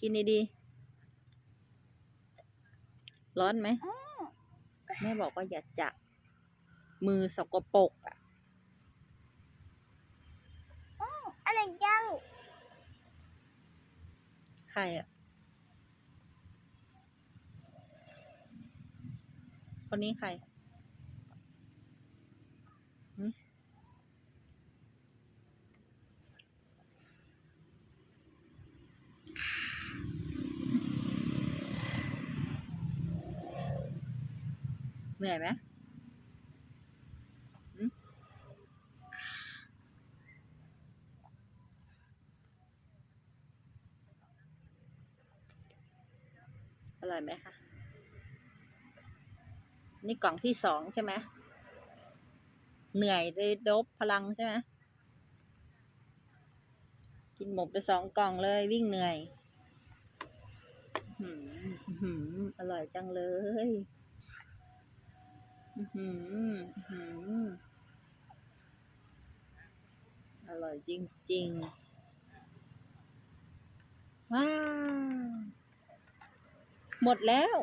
กินดีๆ ร้อนไหม แม่บอกว่าอย่าจับ มือสกปรกอะอะไรยัง ใครอะ คนนี้ใคร เหนื่อยไหมอร่อยไหมคะ นี่กล่องที่สองใช่ไหม เหนื่อยเลยดบพลังใช่ไหม กินหมดไปสองกล่องเลยวิ่งเหนื่อย อร่อยจังเลย อื้อหืออื้อหืออร่อยจริง ๆ ว้าว หมดแล้ว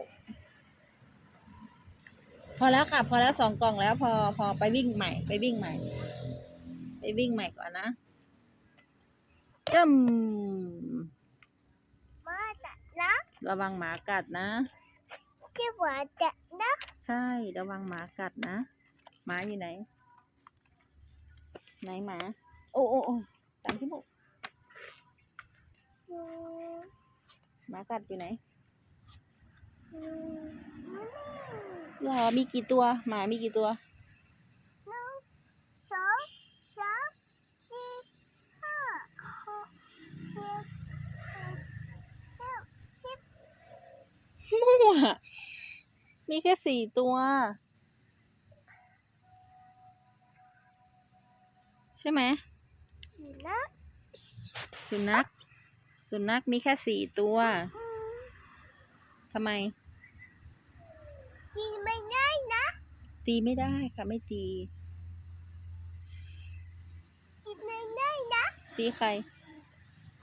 พอแล้วค่ะ พอแล้วสองกล่องแล้ว พอพอไปวิ่งใหม่ ไปวิ่งใหม่ ไปวิ่งใหม่ก่อนนะจึมมาจะนะระวังหมากัดนะ ชื่อว่าจะนะใช่ระวังหมากัดนะ หมาอยู่ไหน ไหนหมา โอ้โอ้โอ้ตามที่บอกอืมหมากัดอยู่ไหนอืมหรอมีกี่ตัว หมามีกี่ตัวหนึ่งสองสามสี่ห้าหกเจ็ดแปดเก้าสิบมั่ว มีแค่สี่ตัว ใช่ไหมสี่นะสุนัขสุนัขมีแค่สี่ตัวอืมทำไม กินไม่ได้นะ ตีไม่ได้ค่ะไม่ตีกินไม่ได้นะ ตีใคร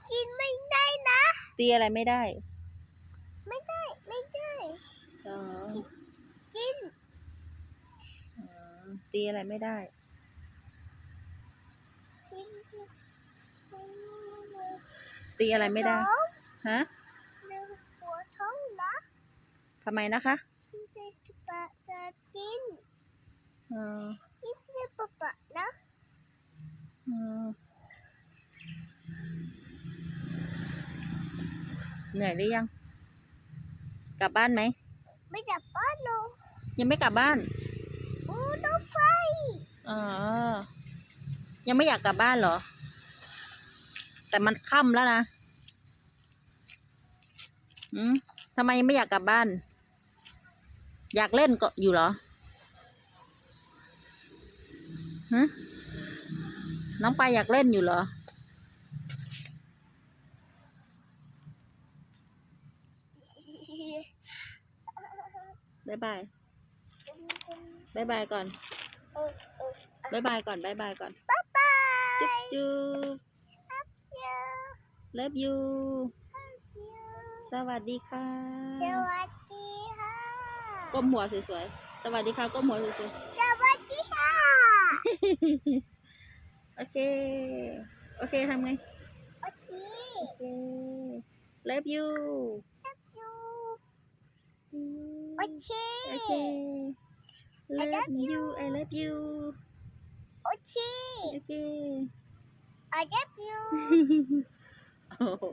กินไม่ได้นะ ตีอะไรไม่ได้ ไม่ได้ไม่ได้ อ๋อ กิน อ๋อ ตีอะไรไม่ได้กินกินตีอะไรไม่ได้ท้องฮะหนึ่งหัวท้องนะทำไมนะคะพี่จะปะจะกินอ๋อพี่จะปะปะนะอ๋อเหนื่อยหรือยัง กลับบ้านไหม ไม่จับป้านหนูยังไม่กลับบ้าน อู้รถไฟอ๋อ ยังไม่อยากกลับบ้านเหรอ แต่มันค่ำแล้วนะอืมทำไมไม่อยากกลับบ้าน อยากเล่นก็อยู่เหรอฮะน้องปายอยากเล่นอยู่เหรอ บ๊ายบาย บ๊ายบายก่อนบ๊ายบายก่อนบ๊ายบายก่อนบ๊ายบาจุ๊บยจุ๊บเจ้าเลิฟยูสวัสดีค่ะ สวัสดีค่ะ ก้มหัวสวยๆ สวัสดีค่ะ ก้มหัวสวยสวัสดีค่ะๆโอเค โอเคทำไง โอเค โอเคเลิฟยูยูโอเค โอเค love you I love you โอเคโอเค I love you โอ้โห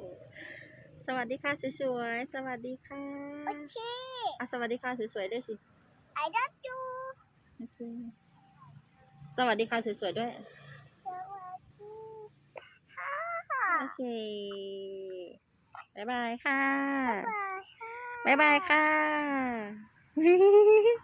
สวัสดีค่ะสวยๆสวัสดีค่ะโอเคอะสวัสดีค่ะสวยๆด้วยสิ I love you โอเคสวัสดีค่ะสวยๆด้วย สวัสดีค่ะ โอเคบ๊ายบายค่ะ บ๊ายบายค่ะบ๊ายบายค่ะ